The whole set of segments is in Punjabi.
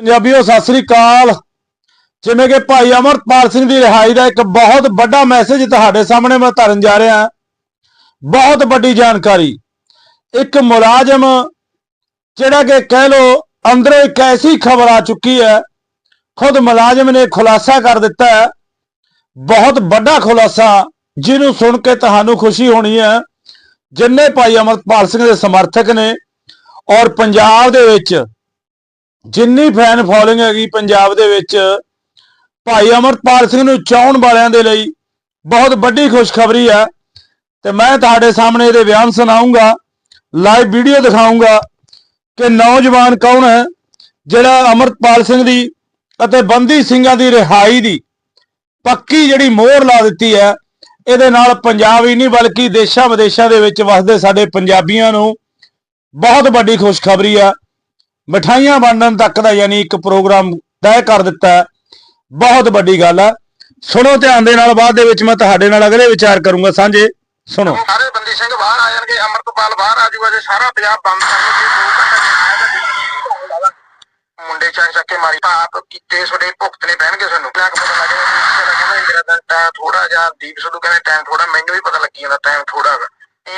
ਪੰਜਾਬੀਓ, ਸਤਿ ਸ੍ਰੀ ਅਕਾਲ। ਜਿਵੇਂ ਕਿ ਭਾਈ ਅਮਰਪਾਲ ਸਿੰਘ ਦੀ ਰਿਹਾਈ ਦਾ ਇੱਕ ਬਹੁਤ ਵੱਡਾ ਮੈਸੇਜ ਤੁਹਾਡੇ ਸਾਹਮਣੇ ਮੈਂ ਧਰਨ ਜਾ ਰਿਹਾ ਬਹੁਤ ਵੱਡੀ ਜਾਣਕਾਰੀ। ਇੱਕ ਮੁਲਾਜ਼ਮ, ਜਿਹੜਾ ਕਿ ਕਹਿ ਲੋ ਅੰਦਰੋਂ ਇੱਕ ਐਸੀ ਖਬਰ ਆ ਚੁੱਕੀ ਹੈ, ਖੁਦ ਮੁਲਾਜ਼ਮ ਨੇ ਖੁਲਾਸਾ ਕਰ ਦਿੱਤਾ ਹੈ। ਬਹੁਤ ਵੱਡਾ ਖੁਲਾਸਾ, ਜਿਹਨੂੰ ਸੁਣ ਕੇ ਤੁਹਾਨੂੰ ਖੁਸ਼ੀ ਹੋਣੀ ਹੈ। ਜਿੰਨੇ ਭਾਈ ਅਮਰਪਾਲ ਸਿੰਘ ਦੇ ਸਮਰਥਕ ਨੇ ਔਰ ਪੰਜਾਬ ਦੇ ਵਿੱਚ ਜਿੰਨੀ ਫੈਨ ਫੋਲੋਇੰਗ ਹੈਗੀ ਪੰਜਾਬ ਦੇ ਵਿੱਚ, ਭਾਈ ਅਮਰਪਾਲ ਸਿੰਘ ਨੂੰ ਚਾਹਣ ਵਾਲਿਆਂ ਦੇ ਲਈ ਬਹੁਤ ਵੱਡੀ ਖੁਸ਼ਖਬਰੀ ਹੈ ਤੇ ਮੈਂ ਤੁਹਾਡੇ ਸਾਹਮਣੇ ਇਹਦੇ ਬਿਆਨ ਸੁਣਾਉਂਗਾ ਲਾਈਵ ਵੀਡੀਓ ਦਿਖਾਉਂਗਾ ਕਿ ਨੌਜਵਾਨ ਕੌਣ ਹੈ, ਜਿਹੜਾ ਅਮਰਪਾਲ ਸਿੰਘ ਦੀ ਅਤੇ ਬੰਦੀ ਸਿੰਘਾਂ ਦੀ ਰਿਹਾਈ ਦੀ ਪੱਕੀ ਜਿਹੜੀ ਮੋਹਰ ਲਾ ਦਿੱਤੀ ਹੈ, ਇਹਦੇ ਨਾਲ ਪੰਜਾਬ ਹੀ ਨਹੀਂ ਬਲਕਿ ਦੇਸ਼ਾਂ ਵਿਦੇਸ਼ਾਂ ਦੇ ਵਿੱਚ ਵਸਦੇ ਸਾਡੇ ਪੰਜਾਬੀਆਂ ਨੂੰ ਬਹੁਤ ਵੱਡੀ ਖੁਸ਼ਖਬਰੀ ਆ। ਮਠਾਈਆਂ ਵੰਡਣ ਤੱਕ ਦਾ ਯਾਨੀ ਇੱਕ ਪ੍ਰੋਗਰਾਮ ਤੈਅ ਕਰ ਦਿੱਤਾ ਬਹੁਤ ਵੱਡੀ ਗੱਲ ਹੈ ਸੁਣੋ ਧਿਆਨ ਦੇ ਨਾਲ, ਬਾਅਦ ਦੇ ਵਿੱਚ ਮੈਂ ਤੁਹਾਡੇ ਨਾਲ ਅਗਲੇ ਵਿਚਾਰ ਕਰੂੰਗਾ। ਸਾਂਝੇ, ਸੁਣੋ। ਸਾਰੇ ਬੰਦੀ ਸਿੰਘ ਬਾਹਰ ਆ ਜਾਣਗੇ, ਅਮਰਤਪਾਲ ਬਾਹਰ ਆ ਜਾਊਗਾ, ਜੇ ਸਾਰਾ ਪੰਜਾਬ ਬੰਦ ਕਰ ਲਓ ਮੁੰਡੇ ਚੱਕ ਚੱਕ ਕੇ ਮਾਰੀ ਆਪ ਕੀਤੇ ਤੁਹਾਡੇ ਭੁਗਤ ਪੈਣਗੇ ਤੁਹਾਨੂੰ। ਕਿੰਨਾ ਪਤਾ ਲੱਗਿਆ ਮੈਨੂੰ ਮੇਰਾ ਥੋੜਾ ਜਿਹਾ ਦੀਪ ਸਿੱਧੂ ਕਹਿੰਦੇ ਟਾਈਮ ਥੋੜਾ ਮੈਨੂੰ ਵੀ ਪਤਾ ਲੱਗੀ ਜਾਂਦਾ ਟਾਈਮ ਥੋੜਾ ਹੈਗਾ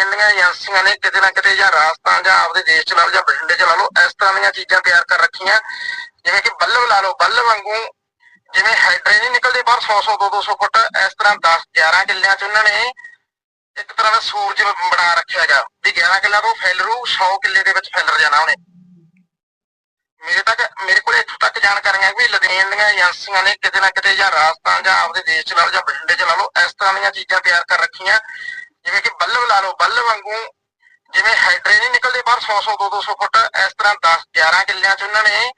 ਇੰਨੀਆਂ ਏਜੰਸੀਆਂ ਨੇ ਕਿਤੇ ਨਾ ਕਿਤੇ ਜਾਂ ਰਾਜਸਥਾਨ ਜਾਂ ਆਪਦੇ ਦੇਸ਼ ਚ ਲਾ ਲਓ ਜਾਂ ਬਠਿੰਡੇ ਚ ਲਾ ਲਓ, ਇਸ ਤਰ੍ਹਾਂ ਦੀਆਂ ਚੀਜ਼ਾਂ ਤਿਆਰ ਕਰ ਰੱਖੀਆਂ। ਜਿਵੇਂ ਕਿ ਬੱਲਬ ਲਾ ਲਓ, ਬੱਲਬ ਵਾਂਗੂ ਜਿਵੇਂ ਹਾਈਡਰੇ ਨਿਕਲਦੇ ਬਾਹਰ 100 100 200 ਫੁੱਟ, ਇਸ ਤਰ੍ਹਾਂ 10 11 ਕਿੱਲਿਆਂ ਚ ਉਹਨਾਂ ਨੇ ਇੱਕ ਤਰ੍ਹਾਂ ਦਾ ਸੂਰਜ ਬਣਾ ਰੱਖਿਆ ਹੈਗਾ। ਵੀ 11 ਕਿੱਲਾ ਤੋਂ ਫੈਲਰੂ 100 ਕਿੱਲੇ ਦੇ ਵਿੱਚ ਫੈਲਰ ਜਾਣਾ ਉਹਨੇ। ਮੇਰੇ ਤੱਕ, ਮੇਰੇ ਕੋਲ ਇੱਥੋਂ ਤੱਕ ਜਾਣਕਾਰੀਆਂ ਵੀ ਲੁਧਿਆਣੇ ਦੀਆਂ ਏਜੰਸੀਆਂ ਨੇ ਕਿਤੇ ਨਾ ਕਿਤੇ ਜਾਂ ਰਾਜਸਥਾਨ ਜਾਂ ਆਪਦੇ ਦੇਸ਼ ਚ ਲਾ ਲਓ ਜਾਂ ਬਠਿੰਡੇ ਚ ਲਾ ਲਓ, ਇਸ ਤਰ੍ਹਾਂ ਦੀਆਂ ਚੀਜ਼ਾਂ ਤਿਆਰ ਕਰ ਰੱਖੀਆਂ। ਜਿਵੇਂ ਕਿ ਬੱਲਬ ਲਾ ਲਓ, ਬੱਲਬ ਵਾਂਗੂ ਜਿਵੇਂ ਹੈਡਰੇ ਨਹੀਂ ਨਿਕਲਦੇ ਬਾਹਰ 100 100 200 ਫੁੱਟ, ਇਸ ਤਰ੍ਹਾਂ 10 11 ਕਿੱਲਿਆਂ ਚ ਉਹਨਾਂ ਨੇ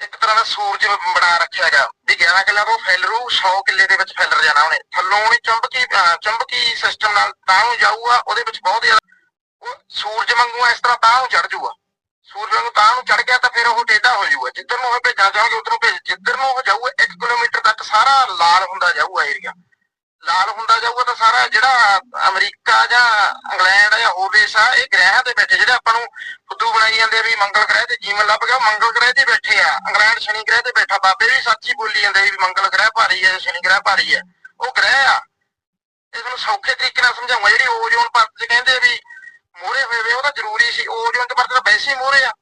ਇੱਕ ਤਰ੍ਹਾਂ ਦਾ ਸੂਰਜ ਬਣਾ ਰੱਖਿਆ ਹੈਗਾ, ਵੀ 11 ਕਿੱਲਿਆਂ ਤੋਂ ਫੈਲਰੂ 100 ਕਿੱਲੇ ਦੇ ਵਿੱਚ ਫੈਲਰ ਜਾਣਾ ਉਹਨੇ। ਥੱਲੋਂ ਉਹਨੇ ਚੁੰਬਕੀ ਚੁੰਬਕੀ ਸਿਸਟਮ ਨਾਲ ਤਾਂ ਨੂੰ ਜਾਊਗਾ, ਉਹਦੇ ਵਿੱਚ ਬਹੁਤ ਜ਼ਿਆਦਾ ਉਹ ਸੂਰਜ ਵਾਂਗੂ ਇਸ ਤਰ੍ਹਾਂ ਤਾਂ ਨੂੰ ਚੜ ਜਾਊਗਾ ਸੂਰਜ ਵਾਂਗੂ ਤਾਂ ਨੂੰ ਚੜ ਗਿਆ ਤਾਂ ਫਿਰ ਉਹ ਟੇਢਾ ਹੋ ਜਾਊਗਾ ਜਿੱਧਰ ਨੂੰ ਉਹ ਭੇਜਣਾ ਚਾਹੋਗੇ ਉਧਰ ਨੂੰ ਭੇਜ ਜਿੱਧਰ ਨੂੰ ਉਹ ਜਾਊਗਾ 1 ਕਿਲੋਮੀਟਰ ਤੱਕ ਸਾਰਾ ਲਾਲ ਹੁੰਦਾ ਜਾਊਗਾ ਏਰੀਆ ਲਾਲ ਹੁੰਦਾ ਜਾਊਗਾ ਤਾਂ ਸਾਰਾ ਜਿਹੜਾ ਅਮਰੀਕਾ ਜਾਂ ਇੰਗਲੈਂਡ ਜਾਂ ਹੋਰ ਦੇਸ਼ ਆ, ਇਹ ਗ੍ਰਹਿਾਂ ਤੇ ਬੈਠੇ ਜਿਹੜੇ ਆਪਾਂ ਨੂੰ ਫੁੱਦੂ ਬਣਾਈ ਜਾਂਦੇ ਆ ਵੀ ਮੰਗਲ ਗ੍ਰਹਿ ਤੇ ਜੀਵਨ ਲੱਭ ਗਿਆ ਮੰਗਲ ਗ੍ਰਹਿ ਤੇ ਬੈਠੇ ਆ। ਇੰਗਲੈਂਡ ਸ਼ਨੀ ਗ੍ਰਹਿ ਤੇ ਬੈਠਾ, ਬਾਬੇ ਵੀ ਸੱਚੀ ਬੋਲੀ ਜਾਂਦੇ ਵੀ ਮੰਗਲ ਗ੍ਰਹਿ ਭਾਰੀ ਹੈ ਸ਼ਨੀ ਗ੍ਰਹਿ ਭਾਰੀ ਹੈ ਉਹ ਗ੍ਰਹਿ ਆ। ਇਹ ਤੁਹਾਨੂੰ ਸੌਖੇ ਤਰੀਕੇ ਨਾਲ ਸਮਝਾਉਂਗਾ ਜਿਹੜੀ ਓਜ਼ੋਨ ਪਰਤ 'ਚ ਕਹਿੰਦੇ ਵੀ ਮੋਹਰੇ ਹੋਏ ਵੇ, ਉਹ ਤਾਂ ਜ਼ਰੂਰੀ ਸੀ ਓਜ਼ੋਨ ਪਰਤ ਤਾਂ ਵੈਸੇ ਹੀ ਮੋਹਰੇ ਆ।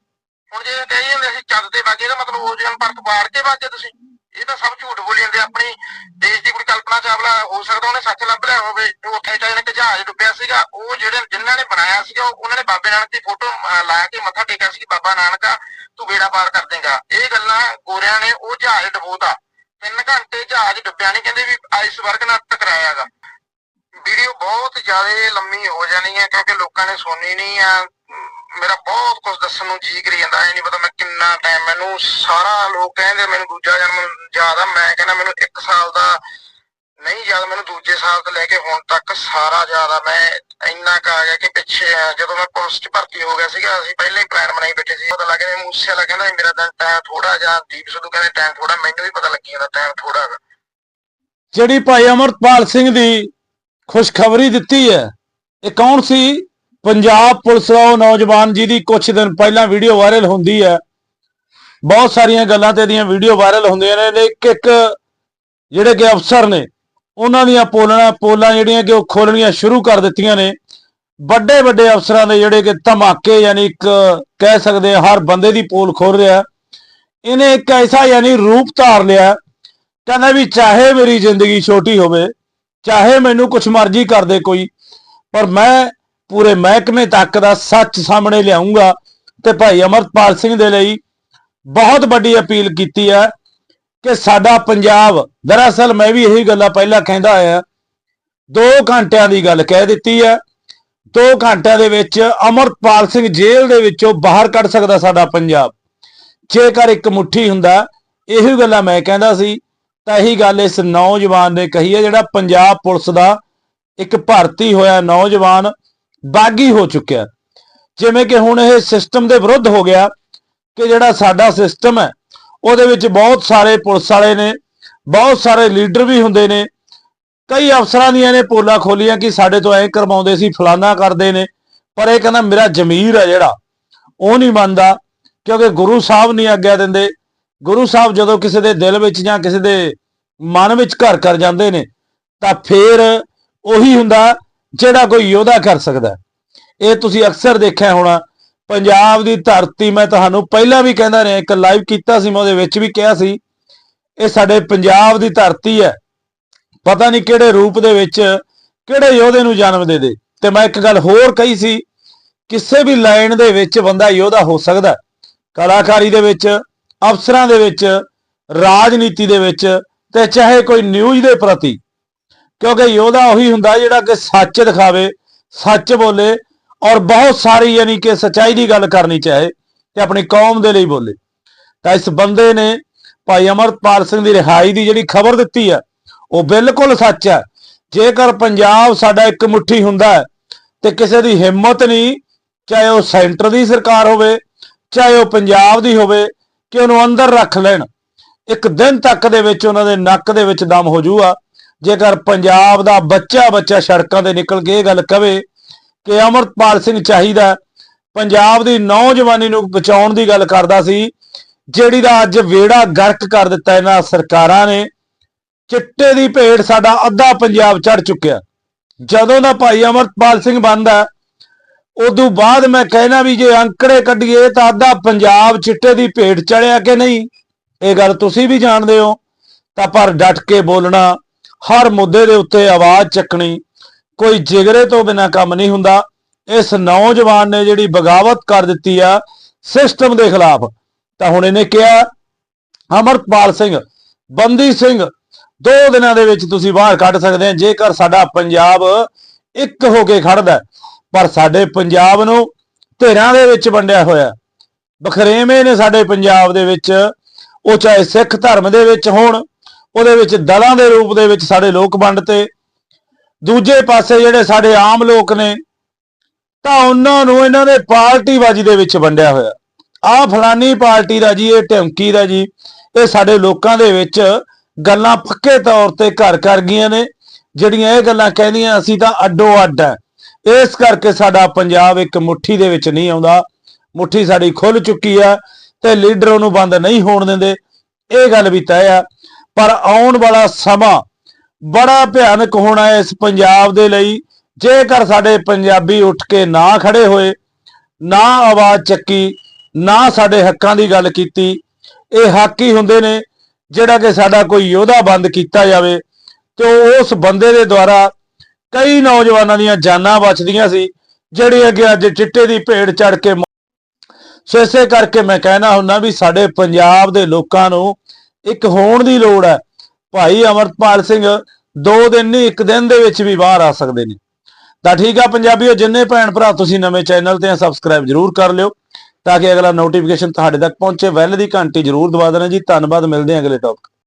ਹੁਣ ਜੇ ਕਹੀ ਜਾਂਦੇ ਅਸੀਂ ਚੰਦ ਤੇ ਵਾਗੇ ਇਹਦਾ ਮਤਲਬ ਓਜ਼ੋਨ ਪਰਤ ਬਾੜ ਕੇ ਵਾਗੇ ਤੁਸੀਂ। ਇਹ ਤਾਂ ਸਭ ਝੂਠ ਬੋਲੀ ਜਾਂਦੇ ਆਪਣੀ ਦੇਸ਼ ਦੀ ਕੋਈ ਕਲਪਨਾ ਚਾਵਲਾ ਹੋ ਸਕਦਾ ਉਹਨੇ ਸੱਚ ਲੱਭ ਲਿਆ ਹੋਵੇ ਉੱਥੇ ਚਾਹੇ ਕਿ ਜਹਾਜ਼ ਡੁੱਬਿਆ ਸੀਗਾ, ਉਹ ਜਿਹੜੇ ਜਿਨ੍ਹਾਂ ਨੇ ਬਣਾਇਆ ਸੀਗਾ ਉਹਨਾਂ ਨੇ ਬਾਬੇ ਨਾਨਕ ਦੀ ਫੋਟੋ ਲਾ ਕੇ ਮੱਥਾ ਟੇਕਿਆ ਸੀ ਬਾਬਾ ਨਾਨਕਾ ਤੂੰ ਬੇੜਾ ਪਾਰ ਕਰ ਦੇਗਾ। ਇਹ ਗੱਲਾਂ ਗੋਰਿਆਂ ਨੇ ਉਹ ਜਹਾਜ਼ ਡਬੋਤਾ। ਤਿੰਨ ਘੰਟੇ ਜਹਾਜ਼ ਡੁੱਬਿਆ ਨਹੀਂ ਕਹਿੰਦੇ ਵੀ ਆਈਸਬਰਗ ਨਾਲ ਟਕਰਾਇਆਗਾ ਵੀਡੀਓ ਬਹੁਤ ਜ਼ਿਆਦਾ ਲੰਮੀ ਹੋ ਜਾਣੀ ਹੈ ਕਿਉਂਕਿ ਲੋਕਾਂ ਨੇ ਸੁਣੀ ਨਹੀਂ ਆ ਮੇਰਾ ਬਹੁਤ ਕੁਝ ਦੱਸਣ ਨੂੰ ਜੀ ਕਰੀ ਜਾਂਦਾ ਇਹ ਨਹੀਂ ਪਤਾ ਮੈਂ ਕਿੰਨਾ ਟਾਈਮ ਮੈਨੂੰ ਸਾਰਾ ਲੋਕ ਕਹਿੰਦੇ ਮੈਨੂੰ ਦੂਜਾ ਜਨਮ ਯਾਦ ਆ, ਮੈਂ ਕਹਿੰਦਾ ਮੈਨੂੰ 1 ਸਾਲ ਦਾ ਨਹੀਂ ਯਾਦ, ਮੈਨੂੰ ਦੂਜੇ ਸਾਲ ਤੋਂ ਲੈ ਕੇ ਹੁਣ ਤੱਕ ਸਾਰਾ ਯਾਦ ਆ। ਮੈਂ ਇੰਨਾ ਕੁ ਗਿਆ ਕਿ ਪਿੱਛੇ ਜਦੋਂ ਮੈਂ ਪੁਲਿਸ 'ਚ ਭਰਤੀ ਹੋ ਗਿਆ ਸੀਗਾ, ਅਸੀਂ ਪਹਿਲੇ ਹੀ ਪਲਾਨ ਬਣਾਈ ਬੈਠੇ ਸੀ। ਪਤਾ ਲੱਗ ਮੂਸੇ ਵਾਲਾ ਕਹਿੰਦਾ ਮੇਰਾ ਤਾਂ ਟਾਈਮ ਥੋੜਾ ਜਾਂ ਦੀਪ ਸਿੱਧੂ ਕਹਿੰਦੇ ਟਾਈਮ ਥੋੜਾ ਮੈਨੂੰ ਵੀ ਪਤਾ ਲੱਗੀ ਜਾਂਦਾ ਟਾਈਮ ਥੋੜਾ ਜਿਹੜੀ ਭਾਈ ਅਮਰਪਾਲ ਸਿੰਘ ਦੀ ਖੁਸ਼ਖਬਰੀ ਦਿੱਤੀ ਹੈ, ਇਹ ਕੌਣ ਸੀ? ਪੰਜਾਬ ਪੁਲਿਸ ਦਾ ਉਹ ਨੌਜਵਾਨ ਜਿਹਦੀ ਕੁਝ ਦਿਨ ਪਹਿਲਾਂ ਵੀਡੀਓ ਵਾਇਰਲ ਹੁੰਦੀ ਹੈ। ਬਹੁਤ ਸਾਰੀਆਂ ਗੱਲਾਂ ਤੇ ਇਹਦੀਆਂ ਵੀਡੀਓ ਵਾਇਰਲ ਹੁੰਦੀਆਂ ਨੇ ਇੱਕ ਇੱਕ ਜਿਹੜੇ ਕਿ ਅਫਸਰ ਨੇ, ਉਹਨਾਂ ਦੀਆਂ ਪੋਲਣਾ ਪੋਲਾਂ ਜਿਹੜੀਆਂ ਕਿ ਉਹ ਖੋਲਣੀਆਂ ਸ਼ੁਰੂ ਕਰ ਦਿੱਤੀਆਂ ਨੇ। ਵੱਡੇ ਵੱਡੇ ਅਫਸਰਾਂ ਦੇ ਜਿਹੜੇ ਕਿ ਧਮਾਕੇ ਯਾਨੀ ਇੱਕ ਕਹਿ ਸਕਦੇ ਹਰ ਬੰਦੇ ਦੀ ਪੋਲ ਖੋਲ ਰਿਹਾ। ਇਹਨੇ ਇੱਕ ਐਸਾ ਯਾਨੀ ਰੂਪ ਧਾਰ ਲਿਆ, ਕਹਿੰਦਾ ਵੀ ਚਾਹੇ ਮੇਰੀ ਜ਼ਿੰਦਗੀ ਛੋਟੀ ਹੋਵੇ, ਚਾਹੇ ਮੈਨੂੰ ਕੁਛ ਮਰਜ਼ੀ ਕਰ ਦੇ ਕੋਈ, ਪਰ ਮੈਂ ਪੂਰੇ ਮਹਿਕਮੇ ਤੱਕ ਦਾ ਸੱਚ ਸਾਹਮਣੇ ਲਿਆਉਂਗਾ ਤੇ ਭਾਈ ਅਮਰਪਾਲ ਸਿੰਘ ਦੇ ਲਈ ਬਹੁਤ ਵੱਡੀ ਅਪੀਲ ਕੀਤੀ ਹੈ ਕਿ ਸਾਡਾ ਪੰਜਾਬ, ਦਰਅਸਲ ਮੈਂ ਵੀ ਇਹੀ ਗੱਲਾਂ ਪਹਿਲਾਂ ਕਹਿੰਦਾ ਆਇਆ 2 ਘੰਟਿਆਂ ਦੀ ਗੱਲ ਕਹਿ ਦਿੱਤੀ ਹੈ 2 ਘੰਟਿਆਂ ਦੇ ਵਿੱਚ ਅਮਰਪਾਲ ਸਿੰਘ ਜੇਲ੍ਹ ਦੇ ਵਿੱਚੋਂ ਬਾਹਰ ਕੱਢ ਸਕਦਾ ਸਾਡਾ ਪੰਜਾਬ। ਜੇਕਰ ਇੱਕ ਮੁੱਠੀ ਹੁੰਦਾ, ਇਹੀ ਗੱਲਾਂ ਮੈਂ ਕਹਿੰਦਾ ਸੀ, ਤਾਂ ਇਹੀ ਗੱਲ ਇਸ ਨੌਜਵਾਨ ਨੇ ਕਹੀ ਹੈ, ਜਿਹੜਾ ਪੰਜਾਬ ਪੁਲਿਸ ਦਾ ਇੱਕ ਭਰਤੀ ਹੋਇਆ ਨੌਜਵਾਨ ਬਾਗੀ ਹੋ ਚੁੱਕਿਆ। ਜਿਵੇਂ ਕਿ ਹੁਣ ਇਹ ਸਿਸਟਮ ਦੇ ਵਿਰੁੱਧ ਹੋ ਗਿਆ ਕਿ ਜਿਹੜਾ ਸਾਡਾ ਸਿਸਟਮ ਹੈ, ਉਹਦੇ ਵਿੱਚ ਬਹੁਤ ਸਾਰੇ ਪੁਲਿਸ ਵਾਲੇ ਨੇ, ਬਹੁਤ ਸਾਰੇ ਲੀਡਰ ਵੀ ਹੁੰਦੇ ਨੇ। ਕਈ ਅਫਸਰਾਂ ਦੀਆਂ ਨੇ ਪੋਲਾ ਖੋਲੀਆਂ ਕਿ ਸਾਡੇ ਤੋਂ ਐ ਕਰਵਾਉਂਦੇ ਸੀ, ਫਲਾਨਾ ਕਰਦੇ ਨੇ। ਪਰ ਇਹ ਕਹਿੰਦਾ ਮੇਰਾ ਜ਼ਮੀਰ ਹੈ ਜਿਹੜਾ, ਉਹ ਨਹੀਂ ਮੰਨਦਾ, ਕਿਉਂਕਿ ਗੁਰੂ ਸਾਹਿਬ ਨਹੀਂ ਆਗਿਆ ਦਿੰਦੇ। ਗੁਰੂ ਸਾਹਿਬ ਜਦੋਂ ਕਿਸੇ ਦੇ ਦਿਲ ਵਿੱਚ ਜਾਂ ਕਿਸੇ ਦੇ ਮਨ ਵਿੱਚ ਘਰ ਕਰ ਜਾਂਦੇ ਨੇ, ਤਾਂ ਫੇਰ ਉਹੀ ਹੁੰਦਾ ਜਿਹੜਾ ਕੋਈ ਯੋਧਾ ਕਰ ਸਕਦਾ ਇਹ ਤੁਸੀਂ ਅਕਸਰ ਦੇਖਿਆ ਹੋਣਾ, ਪੰਜਾਬ ਦੀ ਧਰਤੀ ਮੈਂ ਤੁਹਾਨੂੰ ਪਹਿਲਾਂ ਵੀ ਕਹਿੰਦਾ ਰਿਹਾ, ਇੱਕ ਲਾਈਵ ਕੀਤਾ ਸੀ, ਮੈਂ ਉਹਦੇ ਵਿੱਚ ਵੀ ਕਿਹਾ ਸੀ, ਇਹ ਸਾਡੇ ਪੰਜਾਬ ਦੀ ਧਰਤੀ ਹੈ। ਪਤਾ ਨਹੀਂ ਕਿਹੜੇ ਰੂਪ ਦੇ ਵਿੱਚ ਕਿਹੜੇ ਯੋਧੇ ਨੂੰ ਜਨਮ ਦੇ ਦੇ। ਤੇ ਮੈਂ ਇੱਕ ਗੱਲ ਹੋਰ ਕਹੀ ਸੀ, ਕਿਸੇ ਵੀ ਲਾਈਨ ਦੇ ਵਿੱਚ ਬੰਦਾ ਯੋਧਾ ਹੋ ਸਕਦਾ ਕਲਾਕਾਰੀ ਦੇ ਵਿੱਚ, ਅਫਸਰਾਂ ਦੇ ਵਿੱਚ, ਰਾਜਨੀਤੀ ਦੇ ਵਿੱਚ, ਤੇ ਚਾਹੇ ਕੋਈ ਨਿਊਜ਼ ਦੇ ਪ੍ਰਤੀ ਕਿਉਂਕਿ ਯੋਧਾ ਉਹੀ ਹੁੰਦਾ ਜਿਹੜਾ ਕਿ ਸੱਚ ਦਿਖਾਵੇ, ਸੱਚ ਬੋਲੇ ਔਰ ਬਹੁਤ ਸਾਰੀ ਯਾਨੀ ਕਿ ਸਚਾਈ ਦੀ ਗੱਲ ਕਰਨੀ ਚਾਹੇ ਤੇ ਆਪਣੀ ਕੌਮ ਦੇ ਲਈ ਬੋਲੇ। ਤਾਂ ਇਸ ਬੰਦੇ ਨੇ ਭਾਈ ਅਮਰਪਾਲ ਸਿੰਘ ਦੀ ਰਿਹਾਈ ਦੀ ਜਿਹੜੀ ਖਬਰ ਦਿੱਤੀ ਹੈ ਉਹ ਬਿਲਕੁਲ ਸੱਚ ਹੈ ਜੇਕਰ ਪੰਜਾਬ ਸਾਡਾ ਇੱਕ ਮੁੱਠੀ ਹੁੰਦਾ ਹੈ ਤੇ ਕਿਸੇ ਦੀ ਹਿੰਮਤ ਨਹੀਂ, ਚਾਹੇ ਉਹ ਸੈਂਟਰ ਦੀ ਸਰਕਾਰ ਹੋਵੇ, ਚਾਹੇ ਉਹ ਪੰਜਾਬ ਦੀ ਹੋਵੇ, ਕਿ ਉਹਨੂੰ ਅੰਦਰ ਰੱਖ ਲੈਣ। ਇੱਕ ਦਿਨ ਤੱਕ ਦੇ ਵਿੱਚ ਉਹਨਾਂ ਦੇ ਨੱਕ ਦੇ ਵਿੱਚ ਦਮ ਹੋ ਜਾਊਗਾ ਜੇਕਰ ਪੰਜਾਬ ਦਾ ਬੱਚਾ ਬੱਚਾ ਸੜਕਾਂ ਤੇ ਨਿਕਲ ਕੇ ਇਹ ਗੱਲ ਕਵੇ ਕਿ ਅਮਰਪਾਲ ਸਿੰਘ ਚਾਹੀਦਾ, ਪੰਜਾਬ ਦੀ ਨੌਜਵਾਨੀ ਨੂੰ ਬਚਾਉਣ ਦੀ ਗੱਲ ਕਰਦਾ ਸੀ, ਜਿਹੜੀ ਦਾ ਅੱਜ ਵੇੜਾ ਗਰਕ ਕਰ ਦਿੱਤਾ ਇਹਨਾਂ ਸਰਕਾਰਾਂ ਨੇ, ਚਿੱਟੇ ਦੀ ਭੇਡ ਸਾਡਾ ਅੱਧਾ ਪੰਜਾਬ ਚੜ ਚੁੱਕਿਆ। ਜਦੋਂ ਦਾ ਭਾਈ ਅਮਰਪਾਲ ਸਿੰਘ ਬਣਦਾ, ਉਦੋਂ ਬਾਅਦ ਮੈਂ ਕਹਿਣਾ ਵੀ ਜੇ ਅੰਕੜੇ ਕੱਢੀਏ ਤਾਂ ਅੱਧਾ ਪੰਜਾਬ ਚਿੱਟੇ ਦੀ ਭੇਡ ਚੜਿਆ ਕਿ ਨਹੀਂ? ਇਹ ਗੱਲ ਤੁਸੀਂ ਵੀ ਜਾਣਦੇ ਹੋ। ਤਾਂ ਪਰ ਡਟ ਕੇ ਬੋਲਣਾ ਹਰ ਮੁੱਦੇ ਦੇ ਉੱਤੇ ਆਵਾਜ਼ ਚੱਕਣੀ, ਕੋਈ ਜਿਗਰੇ ਤੋਂ ਬਿਨਾ ਕੰਮ ਨਹੀਂ ਹੁੰਦਾ ਇਸ ਨੌਜਵਾਨ ਨੇ ਜਿਹੜੀ ਬਗਾਵਤ ਕਰ ਦਿੱਤੀ ਆ ਸਿਸਟਮ ਦੇ ਖਿਲਾਫ, ਤਾਂ ਹੁਣ ਇਹਨੇ ਕਿਹਾ, ਅਮਰਪਾਲ ਸਿੰਘ, ਬੰਦੀ ਸਿੰਘ, ਦੋ ਦਿਨਾਂ ਦੇ ਵਿੱਚ ਤੁਸੀਂ ਬਾਹਰ ਕੱਢ ਸਕਦੇ ਆ ਜੇਕਰ ਸਾਡਾ ਪੰਜਾਬ ਇੱਕ ਹੋ ਕੇ ਖੜਦਾ ਪਰ ਸਾਡੇ ਪੰਜਾਬ ਨੂੰ ਧਿਰਾਂ ਦੇ ਵਿੱਚ ਵੰਡਿਆ ਹੋਇਆ ਹੈ। ਬਖਰੇਵੇਂ ਨੇ ਸਾਡੇ ਪੰਜਾਬ ਦੇ ਵਿੱਚ, ਉਹ ਚਾਹੇ ਸਿੱਖ ਧਰਮ ਦੇ ਵਿੱਚ ਹੋਣ ਉਹਦੇ ਵਿੱਚ ਦਲਾਂ ਦੇ ਰੂਪ ਦੇ ਵਿੱਚ ਸਾਡੇ ਲੋਕ ਵੰਡ ਤੇ, ਦੂਜੇ ਪਾਸੇ ਜਿਹੜੇ ਸਾਡੇ ਆਮ ਲੋਕ ਨੇ, ਤਾਂ ਉਹਨਾਂ ਨੂੰ ਇਹਨਾਂ ਨੇ ਪਾਰਟੀਬਾਜ਼ੀ ਦੇ ਵਿੱਚ ਵੰਡਿਆ ਹੋਇਆ। ਆਹ ਫਲਾਨੀ ਪਾਰਟੀ ਦਾ ਜੀ, ਇਹ ਢਿਮਕੀ ਦਾ ਜੀ, ਇਹ ਸਾਡੇ ਲੋਕਾਂ ਦੇ ਵਿੱਚ ਗੱਲਾਂ ਪੱਕੇ ਤੌਰ ਤੇ ਘਰ ਕਰ ਗਈਆਂ ਨੇ, ਜਿਹੜੀਆਂ ਇਹ ਗੱਲਾਂ ਕਹਿੰਦੀਆਂ, ਅਸੀਂ ਤਾਂ ਅੱਡੋ ਅੱਡ ਹੈ ਇਸ ਕਰਕੇ ਸਾਡਾ ਪੰਜਾਬ ਇੱਕ ਮੁੱਠੀ ਦੇ ਵਿੱਚ ਨਹੀਂ ਆਉਂਦਾ। ਮੁੱਠੀ ਸਾਡੀ ਖੁੱਲ ਚੁੱਕੀ ਆ ਤੇ ਲੀਡਰ ਉਹਨੂੰ ਬੰਦ ਨਹੀਂ ਹੋਣ ਦਿੰਦੇ। ਇਹ ਗੱਲ ਵੀ ਤੈਅ ਆ। ਪਰ ਆਉਣ ਵਾਲਾ ਸਮਾਂ ਬੜਾ ਭਿਆਨਕ ਹੋਣਾ ਹੈ ਇਸ ਪੰਜਾਬ ਦੇ ਲਈ। ਜੇਕਰ ਸਾਡੇ ਪੰਜਾਬੀ ਉੱਠ ਕੇ ਨਾ ਖੜੇ ਹੋਏ, ਨਾ ਆਵਾਜ਼ ਚੱਕੀ, ਨਾ ਸਾਡੇ ਹੱਕਾਂ ਦੀ ਗੱਲ ਕੀਤੀ, ਇਹ ਹੱਕ ਹੀ ਹੁੰਦੇ ਨੇ ਜਿਹੜਾ ਕਿ ਸਾਡਾ ਕੋਈ ਯੋਧਾ ਬੰਦ ਕੀਤਾ ਜਾਵੇ। ਤੇ ਉਸ ਬੰਦੇ ਦੇ ਦੁਆਰਾ ਕਈ ਨੌਜਵਾਨਾਂ ਦੀਆਂ ਜਾਨਾਂ ਬਚਦੀਆਂ ਸੀ ਜਿਹੜੇ ਅੱਗੇ ਅੱਜ ਚਿੱਟੇ ਦੀ ਭੇਡ ਚੜ ਕੇ ਸੋ ਇਸੇ ਕਰਕੇ ਮੈਂ ਕਹਿਣਾ ਹੁੰਦਾ ਵੀ ਸਾਡੇ ਪੰਜਾਬ ਦੇ ਲੋਕਾਂ ਨੂੰ ਇੱਕ ਹੋਣ ਦੀ ਲੋੜ ਹੈ। ਭਾਈ ਅਮਰਪਾਲ ਸਿੰਘ ਦੋ ਦਿਨ ਨਹੀਂ, ਇੱਕ ਦਿਨ ਦੇ ਵਿੱਚ ਵੀ ਬਾਹਰ ਆ ਸਕਦੇ ਨੇ। ਤਾਂ ਠੀਕ ਆ ਪੰਜਾਬੀਓ, ਜਿੰਨੇ ਭੈਣ ਭਰਾ ਤੁਸੀਂ ਨਵੇਂ ਚੈਨਲ ਤੇ ਆ ਸਬਸਕ੍ਰਾਈਬ ਜਰੂਰ ਕਰ ਲਿਓ ਤਾਂ ਕਿ ਅਗਲਾ ਨੋਟੀਫਿਕੇਸ਼ਨ ਤੁਹਾਡੇ ਤੱਕ ਪਹੁੰਚੇ। ਵੈਲ ਦੀ ਘੰਟੀ ਜਰੂਰ ਦਬਾ ਦੇਣਾ ਜੀ। ਧੰਨਵਾਦ, ਮਿਲਦੇ ਹਾਂ ਅਗਲੇ ਟੌਪਿਕ